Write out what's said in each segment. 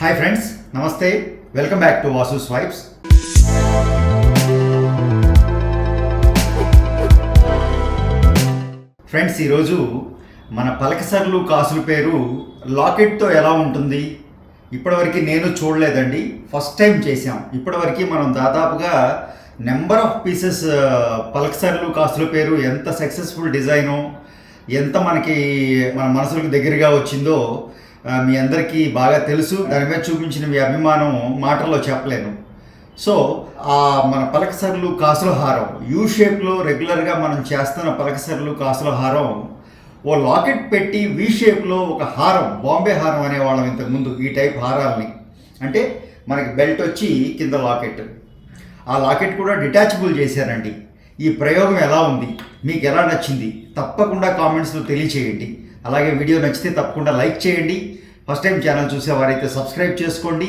Hi friends నమస్తే welcome back to Vasu swipes friends ఈరోజు మన పలకసర్లు కాసుల పేరు లాకెట్తో ఎలా ఉంటుంది? ఇప్పటివరకు నేను చూడలేదండి. ఫస్ట్ టైం చేసాం ఇప్పటివరకు మనం దాదాపుగా నెంబర్ ఆఫ్ పీసెస్ పలకసర్లు కాసుల పేరు ఎంత సక్సెస్ఫుల్ డిజైను ఎంత మనకి మన మనసులకు దగ్గరగా వచ్చిందో మీ అందరికీ బాగా తెలుసు. దాని మీద చూపించిన మీ అభిమానం మాటల్లో చెప్పలేను. సో ఆ మన పలకసర్లు కాసుల హారం యూ షేప్లో రెగ్యులర్గా మనం చేస్తున్న పలకసర్లు కాసుల హారం ఓ లాకెట్ పెట్టి వి షేప్లో ఒక హారం బాంబే హారం అనేవాళ్ళం ఇంతకుముందు ఈ టైప్ హారాల్ని. అంటే మనకి బెల్ట్ వచ్చి కింద లాకెట్. ఆ లాకెట్ కూడా డిటాచబుల్ చేశారండి. ఈ ప్రయోగం ఎలా ఉంది? మీకు ఎలా నచ్చింది? తప్పకుండా కామెంట్స్లో తెలియచేయండి. అలాగే వీడియో నచ్చితే తప్పకుండా లైక్ చేయండి. ఫస్ట్ టైం ఛానల్ చూసేవారైతే సబ్స్క్రైబ్ చేసుకోండి.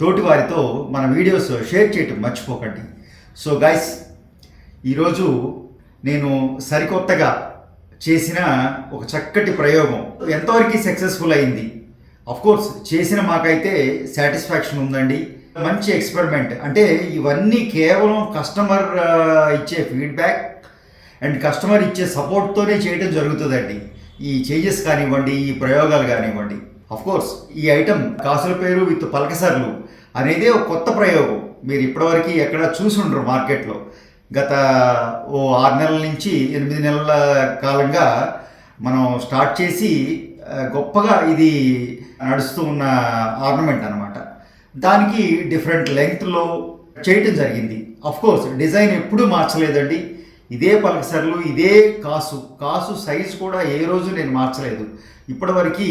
తోటి వారితో మన వీడియోస్ షేర్ చేయటం మర్చిపోకండి. సో గైస్ ఈరోజు నేను సరికొత్తగా చేసిన ఒక చక్కటి ప్రయోగం. ఎంతవరకు సక్సెస్ఫుల్ అయింది? కోర్స్ చేసిన మాకైతే సాటిస్ఫాక్షన్ ఉందండి. మంచి ఎక్స్పెరిమెంట్ అంటే ఇవన్నీ కేవలం కస్టమర్ uh, ఇచ్చే ఫీడ్బ్యాక్ అండ్ కస్టమర్ ఇచ్చే సపోర్ట్తోనే చేయడం జరుగుతుందండి. ఈ చేంజెస్ కానివ్వండి ఈ ప్రయోగాలు కానివ్వండి కోర్స్ ఈ ఐటమ్ కాసుల పేరు విత్ పలకసర్లు అనేది ఒక కొత్త ప్రయోగం. మీరు ఇప్పటివరకు ఎక్కడ చూసి ఉండరు మార్కెట్లో. గత ఓ ఆరు నెలల నుంచి ఎనిమిది నెలల కాలంగా మనం స్టార్ట్ చేసి గొప్పగా ఇది నడుస్తూ ఉన్న ఆర్నమెంట్ అనమాట దానికి డిఫరెంట్ లెంగ్త్లో చేయటం జరిగింది. కోర్స్ డిజైన్ ఎప్పుడూ మార్చలేదండి. ఇదే పలకసర్లు ఇదే కాసు. కాసు సైజ్ కూడా ఏ రోజు నేను మార్చలేదు. ఇప్పటివరకు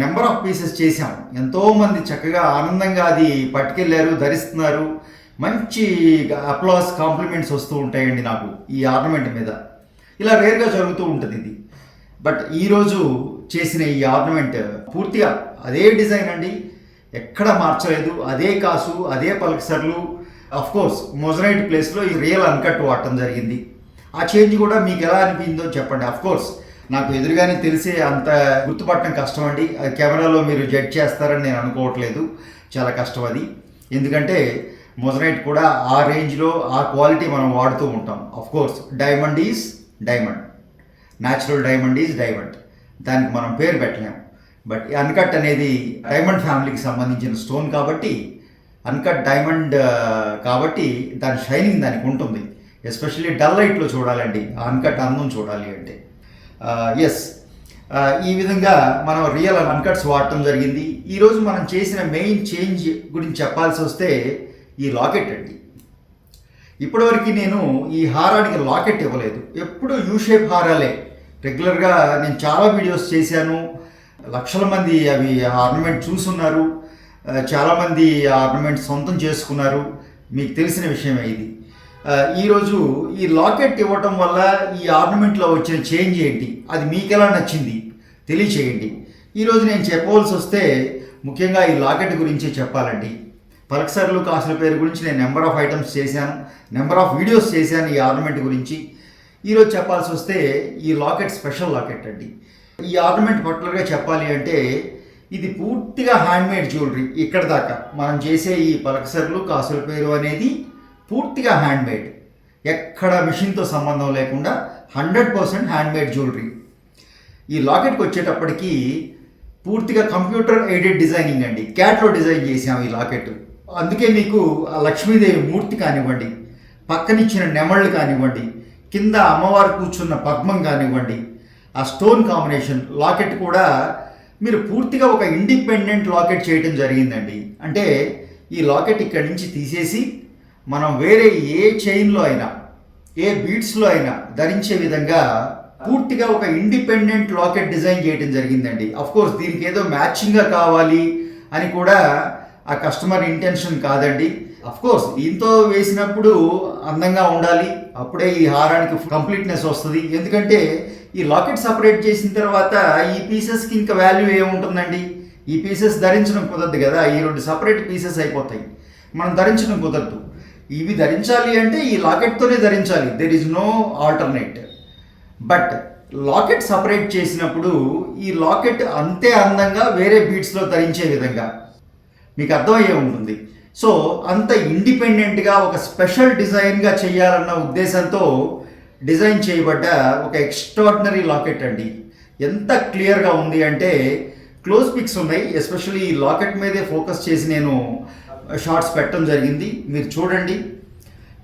నెంబర్ ఆఫ్ పీసెస్ చేశాం. ఎంతోమంది చక్కగా ఆనందంగా అది పట్టుకెళ్ళారు ధరిస్తున్నారు. మంచి అప్లాస్ కాంప్లిమెంట్స్ వస్తూ ఉంటాయండి నాకు ఈ ఆర్నమెంట్ మీద. ఇలా రేర్గా జరుగుతూ ఉంటుంది ఇది. బట్ ఈరోజు చేసిన ఈ ఆర్నమెంట్ పూర్తిగా అదే డిజైన్ అండి. ఎక్కడ మార్చలేదు. అదే కాసు అదే పలకసర్లు అఫ్ కోర్స్ మొజరైట్ ప్లేస్లో ఈ రియల్ అన్కట్ వాడటం జరిగింది. ఆ చేంజ్ కూడా మీకు ఎలా అనిపించిందో చెప్పండి. అఫ్ కోర్స్ నాకు ఎదురుగానే తెలిసే అంత గుర్తుపట్టడం కష్టం అండి. అది కెమెరాలో మీరు జడ్జ్ చేస్తారని నేను అనుకోవట్లేదు. చాలా కష్టం అది. ఎందుకంటే మొజరైట్ కూడా ఆ రేంజ్లో ఆ క్వాలిటీ మనం వాడుతూ ఉంటాం. Of course diamond is diamond natural diamond is diamond దానికి మనం పేరు పెట్టలేము బట్ ఈ అన్కట్ అనేది డైమండ్ ఫ్యామిలీకి సంబంధించిన స్టోన్ కాబట్టి అన్కట్ డైమండ్ కాబట్టి దాని షైనింగ్ దానికి ఉంటుంది. ఎస్పెషల్లీ డల్ లైట్లో చూడాలండి అన్కట్ అందం చూడాలి అంటే. ఎస్ ఈ విధంగా మనం రియల్ అన్కట్స్ వాడటం జరిగింది. ఈరోజు మనం చేసిన మెయిన్ చేంజ్ గురించి చెప్పాల్సి వస్తే ఈ లాకెట్ అండి. ఇప్పటివరకు నేను ఈ హారానికి లాకెట్ ఇవ్వలేదు. ఎప్పుడు యూ షేప్ హారాలే. రెగ్యులర్గా నేను చాలా వీడియోస్ చేశాను. లక్షల మంది అవి ఆర్నమెంట్ చూసున్నారు. చాలామంది ఆర్నమెంట్ సొంతం చేసుకున్నారు. మీకు తెలిసిన విషయమే ఇది. ఈరోజు ఈ లాకెట్ ఇవ్వటం వల్ల ఈ ఆర్నమెంట్లో వచ్చిన చేంజ్ ఏంటి? అది మీకు ఎలా నచ్చింది? తెలియచేయండి. ఈరోజు నేను చెప్పవలసి వస్తే ముఖ్యంగా ఈ లాకెట్ గురించి చెప్పాలండి. పలక్సర్లు కాసుల పేరు గురించి నేను నెంబర్ ఆఫ్ ఐటమ్స్ చేశాను. నెంబర్ ఆఫ్ వీడియోస్ చేశాను ఈ ఆర్నమెంట్ గురించి. ఈరోజు చెప్పాల్సి వస్తే ఈ లాకెట్ స్పెషల్ లాకెట్ అండి. ఈ ఆర్నమెంట్ పర్టికులర్గా చెప్పాలి అంటే ఇది పూర్తిగా హ్యాండ్మేడ్ జ్యువెలరీ ఇక్కడ దాకా మనం చేసే ఈ పలకసర్లు కాసుల పేరు అనేది పూర్తిగా హ్యాండ్మేడ్ ఎక్కడ మిషన్తో సంబంధం లేకుండా హండ్రెడ్ పర్సెంట్ హ్యాండ్మేడ్ జ్యువెలరీ ఈ లాకెట్కి వచ్చేటప్పటికి పూర్తిగా కంప్యూటర్ ఎయిడెడ్ డిజైనింగ్ అండి. క్యాట్లో డిజైన్ చేసాం ఈ లాకెట్ అందుకే మీకు ఆ లక్ష్మీదేవి మూర్తి కానివ్వండి పక్కనిచ్చిన నెమళ్ళు కానివ్వండి కింద అమ్మవారు కూర్చున్న పద్మం కానివ్వండి ఆ స్టోన్ కాంబినేషన్ లాకెట్ కూడా మీరు పూర్తిగా ఒక ఇండిపెండెంట్ లాకెట్ చేయడం జరిగిందండి. అంటే ఈ లాకెట్ ఇక్కడి నుంచి తీసేసి మనం వేరే ఏ చైన్లో అయినా ఏ బీట్స్లో అయినా ధరించే విధంగా పూర్తిగా ఒక ఇండిపెండెంట్ లాకెట్ డిజైన్ చేయడం జరిగిందండి. కోర్స్ దీనికి ఏదో మ్యాచింగ్గా కావాలి అని కూడా ఆ కస్టమర్ ఇంటెన్షన్ కాదండి. కోర్స్ దీంతో వేసినప్పుడు అందంగా ఉండాలి. అప్పుడే ఈ హారానికి కంప్లీట్నెస్ వస్తుంది. ఎందుకంటే ఈ లాకెట్ సపరేట్ చేసిన తర్వాత ఈ పీసెస్కి ఇంకా వాల్యూ ఏముంటుందండి ఈ పీసెస్ ధరించడం కుదరదు కదా. ఈ రెండు సపరేట్ పీసెస్ అయిపోతాయి. మనం ధరించడం కుదరదు. ఇవి ధరించాలి అంటే ఈ లాకెట్తోనే ధరించాలి. There is no alternate but locket separate చేసినప్పుడు ఈ లాకెట్ అంతే అందంగా వేరే బీట్స్లో ధరించే విధంగా మీకు అర్థమయ్యే ఉంటుంది. సో అంత ఇండిపెండెంట్గా ఒక స్పెషల్ డిజైన్గా చేయాలన్న ఉద్దేశంతో డిజైన్ చేయబడ్డ ఒక ఎక్స్ట్రాడినరీ లాకెట్ అండి. ఎంత క్లియర్గా ఉంది అంటే క్లోజ్ పిక్స్ ఉన్నాయి. ఎస్పెషల్లీ ఈ లాకెట్ మీదే ఫోకస్ చేసి నేను షార్ట్స్ పెట్టడం జరిగింది. మీరు చూడండి.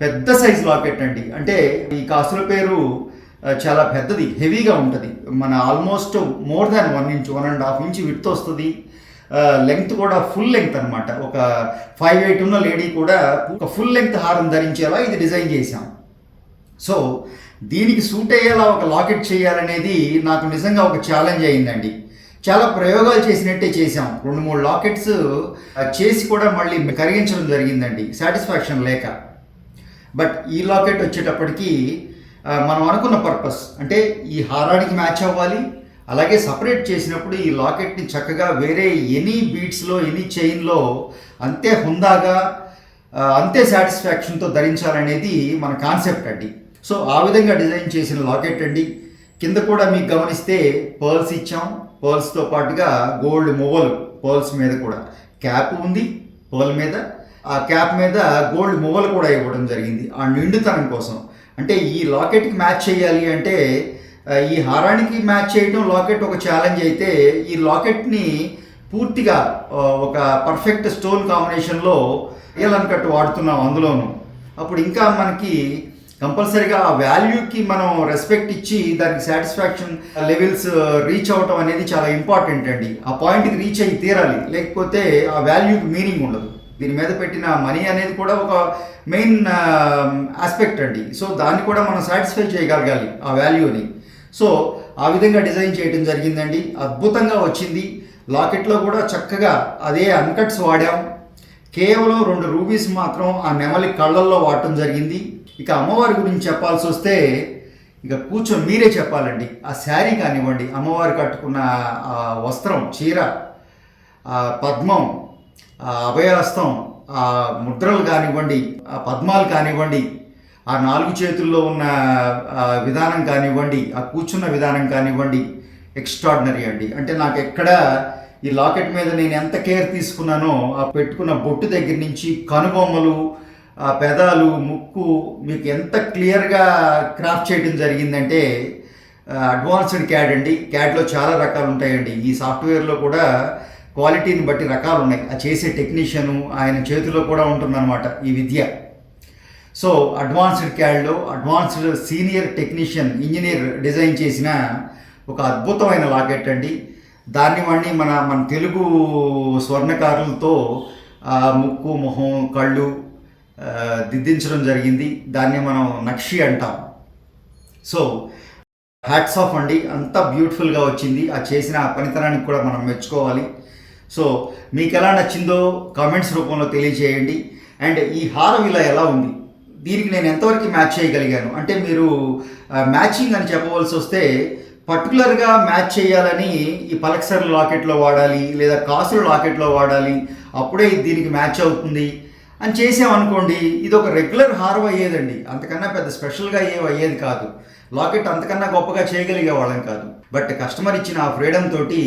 పెద్ద సైజ్ లాకెట్ అండి. అంటే ఈ కాసుల పేరు చాలా పెద్దది హెవీగా ఉంటుంది. మన almost more than one inch one and half inch with వస్తుంది. లెంగ్త్ కూడా ఫుల్ లెంగ్త్ అనమాట ఒక ఫైవ్ ఎయిట్ ఉన్న లేడీ కూడా ఒక ఫుల్ లెంగ్త్ హారం ధరించేలా ఇది డిజైన్ చేశాం. సో దీనికి సూట్ అయ్యేలా ఒక లాకెట్ చేయాలనేది నాకు నిజంగా ఒక ఛాలెంజ్ అయిందండి. చాలా ప్రయోగాలు చేసినట్టే చేశాం. రెండు మూడు లాకెట్స్ చేసి కూడా మళ్ళీ కరిగించడం జరిగిందండి. సాటిస్ఫాక్షన్ లేక. బట్ ఈ లాకెట్ వచ్చేటప్పటికి మనం అనుకున్న పర్పస్ అంటే ఈ హారానికి మ్యాచ్ అవ్వాలి అలాగే సపరేట్ చేసినప్పుడు ఈ లాకెట్ని చక్కగా వేరే ఎనీ బీట్స్లో ఎనీ చైన్లో అంతే హుందాగా అంతే సాటిస్ఫాక్షన్తో ధరించాలనేది మన కాన్సెప్ట్ అండి. సో ఆ విధంగా డిజైన్ చేసిన లాకెట్ అండి. కింద కూడా మీకు గమనిస్తే పర్ల్స్ ఇచ్చాం. పర్ల్స్తో పాటుగా గోల్డ్ మువ్వలు పర్ల్స్ మీద కూడా క్యాప్ ఉంది పర్ల్ మీద. ఆ క్యాప్ మీద గోల్డ్ మువ్వలు కూడా ఇవ్వడం జరిగింది. ఆ నిండుతనం కోసం. అంటే ఈ లాకెట్కి మ్యాచ్ చేయాలి అంటే ఈ హారానికి మ్యాచ్ చేయడం లాకెట్ ఒక ఛాలెంజ్ అయితే ఈ లాకెట్ని పూర్తిగా ఒక పర్ఫెక్ట్ స్టోన్ కాంబినేషన్లో కట్టు వాడుతున్నాం అందులోను. అప్పుడు ఇంకా మనకి కంపల్సరీగా ఆ వాల్యూకి మనం రెస్పెక్ట్ ఇచ్చి దానికి సాటిస్ఫాక్షన్ లెవెల్స్ రీచ్ అవటం అనేది చాలా ఇంపార్టెంట్ అండి. ఆ పాయింట్కి రీచ్ అయ్యి తీరాలి. లేకపోతే ఆ వాల్యూకి మీనింగ్ ఉండదు. దీని మీద పెట్టిన మనీ అనేది కూడా ఒక మెయిన్ ఆస్పెక్ట్ అండి. సో దాన్ని కూడా మనం సాటిస్ఫై చేయగలగాలి ఆ వాల్యూని సో ఆ విధంగా డిజైన్ చేయడం జరిగిందండి. అద్భుతంగా వచ్చింది. లాకెట్లో కూడా చక్కగా అదే అన్కట్స్ వాడాం. కేవలం రెండు రూబీస్ మాత్రం ఆ నెమలి కళ్ళల్లో వాడటం జరిగింది. ఇక అమ్మవారి గురించి చెప్పాల్సి వస్తే ఇక కూర్చొని మీరే చెప్పాలండి. ఆ శారీ కానివ్వండి అమ్మవారు కట్టుకున్న ఆ వస్త్రం చీర ఆ పద్మం ఆ అభయహస్తం ఆ ముద్రలు కానివ్వండి ఆ పద్మాలు కానివ్వండి ఆ నాలుగు చేతుల్లో ఉన్న విధానం కానివ్వండి ఆ కూర్చున్న విధానం కానివ్వండి ఎక్స్ట్రాడినరీ అండి. అంటే నాకు ఎక్కడ ఈ లాకెట్ మీద నేను ఎంత కేర్ తీసుకున్నానో ఆ పెట్టుకున్న బొట్టు దగ్గర నుంచి కనుబొమ్మలు ఆ పెదాలు ముక్కు మీకు ఎంత క్లియర్గా క్రాఫ్ట్ చేయడం జరిగిందంటే అడ్వాన్స్డ్ క్యాడ్ అండి. క్యాడ్లో చాలా రకాలు ఉంటాయండి. ఈ సాఫ్ట్వేర్లో కూడా క్వాలిటీని బట్టి రకాలు ఉన్నాయి. ఆ చేసే టెక్నీషియను ఆయన చేతిలో కూడా ఉంటుందన్నమాట ఈ విద్య. So advanced క్యాడ్లో advanced senior technician engineer design చేసిన ఒక అద్భుతమైన లాకెట్ అండి. దాన్ని వాడిని మన మన తెలుగు స్వర్ణకారులతో ముక్కు మొహం కళ్ళు దిద్దించడం జరిగింది. దాన్ని మనం నక్షి అంటాం. సో హ్యాట్స్ ఆఫ్ అండి. అంత బ్యూటిఫుల్గా వచ్చింది. ఆ చేసిన పనితనానికి కూడా మనం మెచ్చుకోవాలి. సో మీకు ఎలా నచ్చిందో కామెంట్స్ రూపంలో తెలియజేయండి. అండ్ ఈ హారం ఇలా ఎలా ఉంది? దీనికి నేను ఎంతవరకు మ్యాచ్ చేయగలిగాను? అంటే మీరు మ్యాచింగ్ అని చెప్పవలసి వస్తే పర్టికులర్గా మ్యాచ్ చేయాలని ఈ పలక్సర్ లాకెట్లో వాడాలి లేదా కాసుల లాకెట్లో వాడాలి అప్పుడే దీనికి మ్యాచ్ అవుతుంది అని చేసామనుకోండి ఇది ఒక రెగ్యులర్ హారం అయ్యేదండి. అంతకన్నా పెద్ద స్పెషల్గా ఏం అయ్యేది కాదు. లాకెట్ అంతకన్నా గొప్పగా చేయగలిగే వాళ్ళం కాదు. బట్ కస్టమర్ ఇచ్చిన ఆ ఫ్రీడమ్ తోటి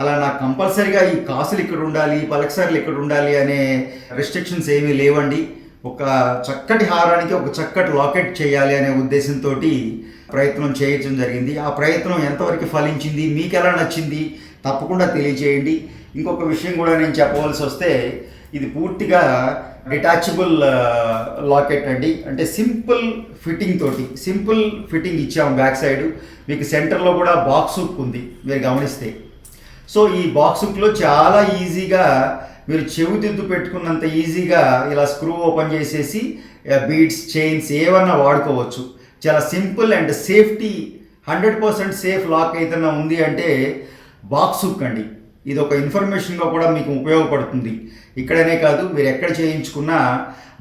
అలా నాకు కంపల్సరీగా ఈ కాసులు ఇక్కడ ఉండాలి పలక్సర్లు ఇక్కడ ఉండాలి అనే రెస్ట్రిక్షన్స్ ఏమీ లేవండి. ఒక చక్కటి హారానికి ఒక చక్కటి లాకెట్ చేయాలి అనే ఉద్దేశంతో ప్రయత్నం చేయడం జరిగింది. ఆ ప్రయత్నం ఎంతవరకు ఫలించింది? మీకు ఎలా నచ్చింది? తప్పకుండా తెలియజేయండి. ఇంకొక విషయం కూడా నేను చెప్పవలసి వస్తే ఇది పూర్తిగా డిటాచబుల్ లాకెట్ అండి. అంటే సింపుల్ ఫిట్టింగ్ తోటి సింపుల్ ఫిట్టింగ్ ఇచ్చాము బ్యాక్ సైడ్. మీకు సెంటర్లో కూడా బాక్స్ హుక్ ఉంది మీరు గమనిస్తే. సో ఈ బాక్స్ హుక్లో చాలా ఈజీగా మీరు చెవిదిద్దు పెట్టుకున్నంత ఈజీగా ఇలా స్క్రూ ఓపెన్ చేసేసి బీడ్స్ చైన్స్ ఏమన్నా వాడుకోవచ్చు. చాలా simple and safety hundred percent safe lock ఏదైనా ఉంది అంటే బాక్స్ ఉక్కండి అండి. ఇది ఒక ఇన్ఫర్మేషన్గా కూడా మీకు ఉపయోగపడుతుంది. ఇక్కడనే కాదు మీరు ఎక్కడ చేయించుకున్నా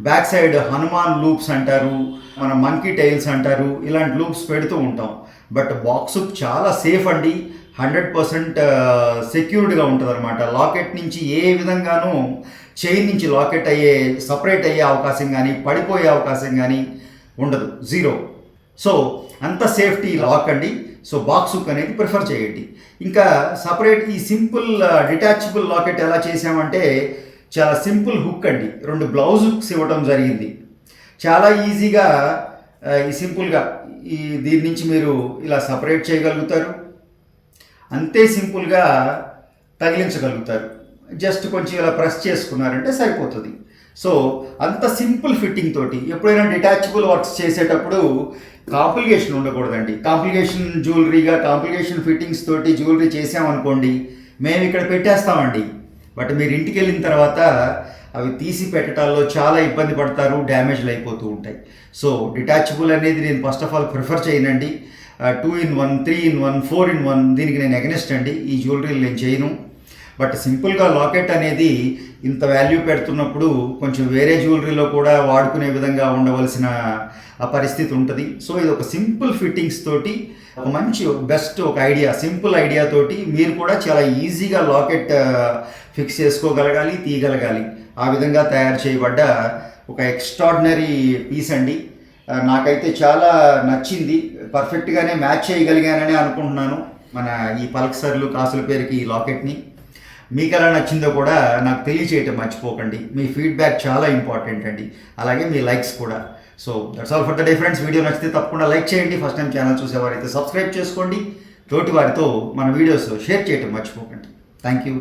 బ్యాక్ సైడ్ హనుమాన్ లూప్స్ అంటారు మన మంకీ టైల్స్ అంటారు ఇలాంటి లూప్స్ పెడుతూ ఉంటాం. బట్ బాక్స్ చాలా సేఫ్ అండి. హండ్రెడ్ పర్సెంట్ సెక్యూర్డ్గా ఉంటుంది అనమాట లాకెట్ నుంచి ఏ విధంగానూ చైన్ నుంచి లాకెట్ అయ్యే సపరేట్ అయ్యే అవకాశం కానీ పడిపోయే అవకాశం కానీ ఉండదు. జీరో. సో అంత సేఫ్టీ లాక్ అండి. సో బాక్స్ హుక్ అనేది ప్రిఫర్ చేయండి. ఇంకా సపరేట్ ఈ సింపుల్ డిటాచబుల్ లాకెట్ ఎలా చేసామంటే చాలా సింపుల్ హుక్ అండి. రెండు బ్లౌజ్ హుక్స్ ఇవ్వడం జరిగింది. చాలా ఈజీగా ఈ సింపుల్గా ఈ దీని నుంచి మీరు ఇలా సపరేట్ చేయగలుగుతారు. అంతే సింపుల్గా తగిలించగలుగుతారు. జస్ట్ కొంచెం ఇలా ప్రెస్ చేసుకున్నారంటే సరిపోతుంది. సో అంత సింపుల్ ఫిట్టింగ్ తోటి ఎప్పుడైనా డిటాచబుల్ వర్క్స్ చేసేటప్పుడు కాంప్లికేషన్ ఉండకూడదండి. కాంప్లికేషన్ జ్యువెలరీగా కాంప్లికేషన్ ఫిట్టింగ్స్ తోటి జ్యువెలరీ చేసామనుకోండి మేము ఇక్కడ పెట్టేస్తామండి. బట్ మీరు ఇంటికి వెళ్ళిన తర్వాత అవి తీసి పెట్టడాల్లో చాలా ఇబ్బంది పడతారు డ్యామేజ్లు అయిపోతూ ఉంటాయి. సో డిటాచబుల్ అనేది నేను ఫస్ట్ ఆఫ్ ఆల్ ప్రిఫర్ చేయనండి. Two in one three in one four in one దీనికి నేను ఎగనెస్ట్ అండి. ఈ జ్యువెలరీలు నేను చేయను. బట్ సింపుల్గా లాకెట్ అనేది ఇంత వాల్యూ పెడుతున్నప్పుడు కొంచెం వేరే జ్యువెలరీలో కూడా వాడుకునే విధంగా ఉండవలసిన పరిస్థితి ఉంటుంది. సో ఇది ఒక సింపుల్ ఫిట్టింగ్స్ తోటి ఒక మంచి బెస్ట్ ఒక ఐడియా సింపుల్ ఐడియా తోటి మీరు కూడా చాలా ఈజీగా లాకెట్ ఫిక్స్ చేసుకోగలగాలి తీయగలగాలి. ఆ విధంగా తయారు చేయబడ్డ ఒక ఎక్స్ట్రాడినరీ పీస్ అండి. నాకైతే చాలా నచ్చింది. పర్ఫెక్ట్గానే మ్యాచ్ చేయగలిగానని అనుకుంటున్నాను మన ఈ పల్క్సర్లు కాసుల పేరుకి ఈ లాకెట్ని. మీకు ఎలా నచ్చిందో కూడా నాకు తెలియచేయటం మర్చిపోకండి. మీ ఫీడ్బ్యాక్ చాలా ఇంపార్టెంట్ అండి. అలాగే మీ లైక్స్ కూడా. So that's all for the day friends video నచ్చితే తప్పకుండా లైక్ చేయండి. ఫస్ట్ టైం ఛానల్ చూసేవారైతే సబ్స్క్రైబ్ చేసుకోండి. తోటి వారితో మన వీడియోస్ షేర్ చేయటం మర్చిపోకండి. Thank you